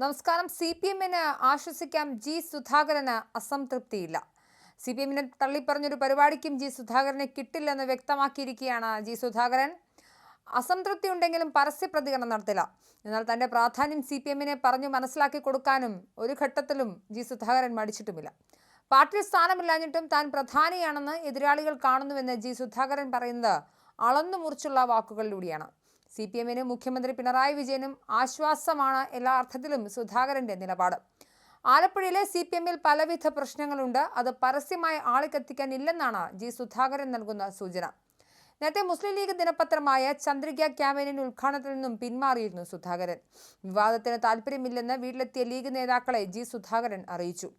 നമസ്കാരം. C P എമ്മിന് ആശ്വസിക്കാം ജി സുധാകരന് അസംതൃപ്തിയില്ല. സി പി എമ്മിനെ തള്ളിപ്പറഞ്ഞൊരു പരിപാടിക്കും ജി സുധാകരനെ കിട്ടില്ലെന്ന് വ്യക്തമാക്കിയിരിക്കുകയാണ് ജി സുധാകരൻ. അസംതൃപ്തി ഉണ്ടെങ്കിലും പരസ്യ പ്രതികരണം നടത്തില്ല. എന്നാൽ തന്റെ പ്രാധാന്യം സി പി എമ്മിനെ പറഞ്ഞു മനസ്സിലാക്കി കൊടുക്കാനും ഒരു ഘട്ടത്തിലും ജി സുധാകരൻ മടിച്ചിട്ടുമില്ല. പാർട്ടിയിൽ സ്ഥാനമില്ലാഞ്ഞിട്ടും താൻ പ്രധാനിയാണെന്ന് എതിരാളികൾ കാണുന്നുവെന്ന് ജി സുധാകരൻ പറയുന്നത് അളന്നു മുറിച്ചുള്ള വാക്കുകളിലൂടെയാണ്. സി പി എമ്മിനും മുഖ്യമന്ത്രി പിണറായി വിജയനും ആശ്വാസമാണ് എല്ലാ അർത്ഥത്തിലും സുധാകരന്റെ നിലപാട്. ആലപ്പുഴയിലെ സി പി എമ്മിൽ പലവിധ പ്രശ്നങ്ങളുണ്ട്. അത് പരസ്യമായി ആളിക്കത്തിക്കാൻ ഇല്ലെന്നാണ് ജി സുധാകരൻ നൽകുന്ന സൂചന. നേരത്തെ മുസ്ലിം ലീഗ് ദിനപത്രമായ ചന്ദ്രിക ക്യാമ്പയിനിന്റെ ഉദ്ഘാടനത്തിൽ നിന്നും പിന്മാറിയിരുന്നു സുധാകരൻ. വിവാദത്തിന് താല്പര്യമില്ലെന്ന് വീട്ടിലെത്തിയ ലീഗ് നേതാക്കളെ ജി സുധാകരൻ അറിയിച്ചു.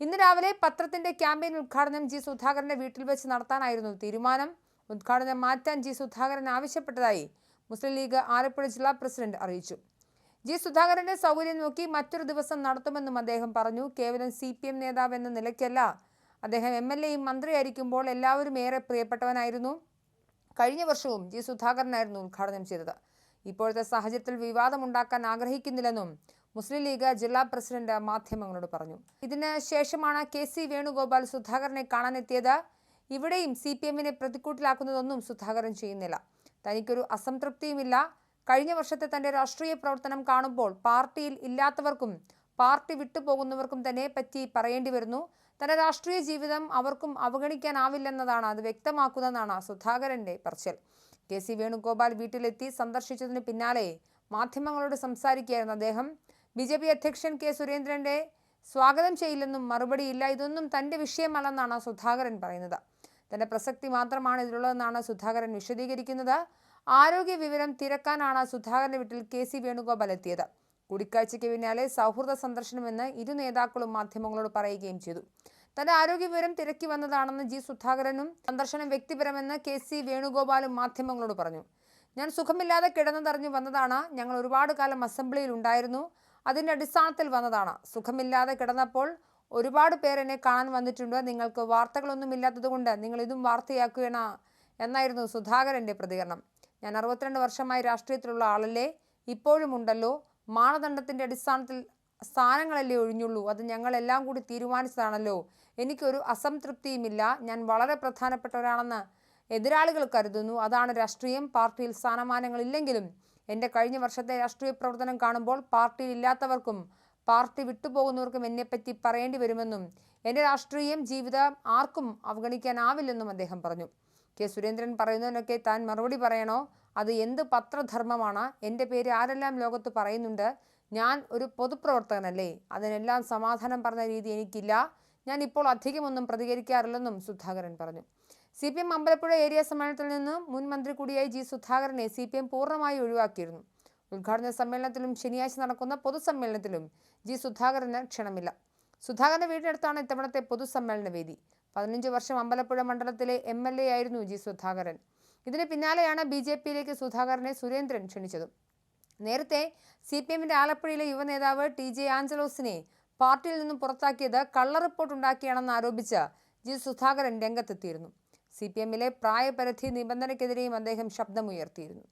ഇന്ന് രാവിലെ പത്രത്തിന്റെ ക്യാമ്പയിൻ ഉദ്ഘാടനം ജി സുധാകരന്റെ വീട്ടിൽ വെച്ച് നടത്താനായിരുന്നു തീരുമാനം. ഉദ്ഘാടനം മാറ്റാൻ ജി സുധാകരൻ ആവശ്യപ്പെട്ടതായി മുസ്ലിം ലീഗ് ആലപ്പുഴ ജില്ലാ പ്രസിഡന്റ് അറിയിച്ചു. ജി സുധാകരന്റെ സൗകര്യം നോക്കി മറ്റൊരു ദിവസം നടത്തുമെന്നും അദ്ദേഹം പറഞ്ഞു. കേവലം സി പി എം നേതാവ് എന്ന നിലയ്ക്കല്ല. അദ്ദേഹം എം എൽ എയും മന്ത്രിയായിരിക്കുമ്പോൾ എല്ലാവരും ഏറെ പ്രിയപ്പെട്ടവനായിരുന്നു. കഴിഞ്ഞ വർഷവും ജി സുധാകരനായിരുന്നു ഉദ്ഘാടനം ചെയ്തത്. ഇപ്പോഴത്തെ സാഹചര്യത്തിൽ വിവാദമുണ്ടാക്കാൻ ആഗ്രഹിക്കുന്നില്ലെന്നും മുസ്ലിം ലീഗ് ജില്ലാ പ്രസിഡന്റ് മാധ്യമങ്ങളോട് പറഞ്ഞു. ഇതിന് ശേഷമാണ് കെ സി വേണുഗോപാൽ സുധാകരനെ കാണാനെത്തിയത്. ഇവിടെയും സി പി എമ്മിനെ പ്രതിക്കൂട്ടിലാക്കുന്നതൊന്നും സുധാകരൻ ചെയ്യുന്നില്ല. തനിക്കൊരു അസംതൃപ്തിയുമില്ല. കഴിഞ്ഞ വർഷത്തെ തന്റെ രാഷ്ട്രീയ പ്രവർത്തനം കാണുമ്പോൾ പാർട്ടിയിൽ ഇല്ലാത്തവർക്കും പാർട്ടി വിട്ടുപോകുന്നവർക്കും തന്നെ പറ്റി പറയേണ്ടി വരുന്നു. തന്റെ രാഷ്ട്രീയ ജീവിതം അവർക്കും അവഗണിക്കാനാവില്ലെന്നതാണ് അത് വ്യക്തമാക്കുന്നതെന്നാണ് സുധാകരന്റെ പറച്ചിൽ. കെ സി വേണുഗോപാൽ വീട്ടിലെത്തി സന്ദർശിച്ചതിന് പിന്നാലെ മാധ്യമങ്ങളോട് സംസാരിക്കുകയായിരുന്നു അദ്ദേഹം. ബി ജെ പി അധ്യക്ഷൻ കെ സുരേന്ദ്രന്റെ സ്വാഗതം ചെയ്യില്ലെന്നും മറുപടിയില്ല. ഇതൊന്നും തന്റെ വിഷയമല്ലെന്നാണ് സുധാകരൻ പറയുന്നത്. തന്റെ പ്രസക്തി മാത്രമാണ് ഇതിലുള്ളതെന്നാണ് സുധാകരൻ വിശദീകരിക്കുന്നത്. ആരോഗ്യ വിവരം തിരക്കാനാണ് സുധാകരന്റെ വീട്ടിൽ കെ സി വേണുഗോപാൽ എത്തിയത്. കൂടിക്കാഴ്ചയ്ക്ക് പിന്നാലെ സൗഹൃദ സന്ദർശനമെന്ന് ഇരു നേതാക്കളും മാധ്യമങ്ങളോട് പറയുകയും ചെയ്തു. തന്റെ ആരോഗ്യ വിവരം തിരക്കി വന്നതാണെന്ന് ജി സുധാകരനും സന്ദർശനം വ്യക്തിപരമെന്ന് കെ സി വേണുഗോപാലും മാധ്യമങ്ങളോട് പറഞ്ഞു. ഞാൻ സുഖമില്ലാതെ കിടന്നതറിഞ്ഞു വന്നതാണ്. ഞങ്ങൾ ഒരുപാട് കാലം അസംബ്ലിയിൽ ഉണ്ടായിരുന്നു. അതിന്റെ അടിസ്ഥാനത്തിൽ വന്നതാണ്. സുഖമില്ലാതെ കിടന്നപ്പോൾ ഒരുപാട് പേർ എന്നെ കാണാൻ വന്നിട്ടുണ്ട്. നിങ്ങൾക്ക് വാർത്തകളൊന്നും ഇല്ലാത്തതുകൊണ്ട് നിങ്ങൾ ഇതും വാർത്തയാക്കുകയാണ് എന്നായിരുന്നു സുധാകരന്റെ പ്രതികരണം. ഞാൻ അറുപത്തിരണ്ട് വർഷമായി രാഷ്ട്രീയത്തിലുള്ള ആളല്ലേ? ഇപ്പോഴും ഉണ്ടല്ലോ. മാനദണ്ഡത്തിന്റെ അടിസ്ഥാനത്തിൽ സ്ഥാനങ്ങളല്ലേ ഒഴിഞ്ഞുള്ളൂ. അത് ഞങ്ങളെല്ലാം കൂടി തീരുമാനിച്ചതാണല്ലോ. എനിക്കൊരു അസംതൃപ്തിയുമില്ല. ഞാൻ വളരെ പ്രധാനപ്പെട്ടവരാണെന്ന് എതിരാളികൾ കരുതുന്നു. അതാണ് രാഷ്ട്രീയം. പാർട്ടിയിൽ സ്ഥാനമാനങ്ങളില്ലെങ്കിലും എന്റെ കഴിഞ്ഞ വർഷത്തെ രാഷ്ട്രീയ പ്രവർത്തനം കാണുമ്പോൾ പാർട്ടിയിൽ ഇല്ലാത്തവർക്കും പാർട്ടി വിട്ടുപോകുന്നവർക്കും എന്നെപ്പറ്റി പറയേണ്ടി വരുമെന്നും എന്റെ രാഷ്ട്രീയം ജീവിതം ആർക്കും അവഗണിക്കാനാവില്ലെന്നും അദ്ദേഹം പറഞ്ഞു. കെ. സുരേന്ദ്രൻ പറയുന്നതിനൊക്കെ താൻ മറുപടി പറയണോ? അത് എന്ത് പത്രധർമ്മമാണ്? എന്റെ പേര് ആരെല്ലാം ലോകത്ത് പറയുന്നുണ്ട്? ഞാൻ ഒരു പൊതുപ്രവർത്തകനല്ലേ? അതിനെല്ലാം സമാധാനം പറഞ്ഞ രീതി എനിക്കില്ല. ഞാൻ ഇപ്പോൾ അധികമൊന്നും പ്രതികരിക്കാറില്ലെന്നും സുധാകരൻ പറഞ്ഞു. C P M Ambalappuzha area സമ്മേളനത്തിൽ നിന്ന് മുൻ മന്ത്രി കൂടിയായി ജി സുധാകരനെ സി പി എം പൂർണമായി ഒഴിവാക്കിയിരുന്നു. ഉദ്ഘാടന സമ്മേളനത്തിലും ശനിയാഴ്ച നടക്കുന്ന പൊതുസമ്മേളനത്തിലും ജി സുധാകരന് ക്ഷണമില്ല. സുധാകരന്റെ വീടിനടുത്താണ് ഇത്തവണത്തെ പൊതുസമ്മേളന വേദി. പതിനഞ്ച് വർഷം അമ്പലപ്പുഴ മണ്ഡലത്തിലെ എം എൽ എ ആയിരുന്നു ജി സുധാകരൻ. ഇതിന് പിന്നാലെയാണ് ബി ജെ പിയിലേക്ക് സുധാകരനെ സുരേന്ദ്രൻ ക്ഷണിച്ചത്. നേരത്തെ സി പി എമ്മിന്റെ ആലപ്പുഴയിലെ യുവനേതാവ് ടി ജെ ആഞ്ചലോസിനെ പാർട്ടിയിൽ നിന്നും പുറത്താക്കിയത് കള്ള റിപ്പോർട്ട് ഉണ്ടാക്കിയാണെന്ന് ആരോപിച്ച് ജി സുധാകരൻ രംഗത്തെത്തിയിരുന്നു. സി പി എമ്മിലെ പ്രായപരിധി നിബന്ധനയ്ക്കെതിരെയും അദ്ദേഹം ശബ്ദമുയർത്തിയിരുന്നു.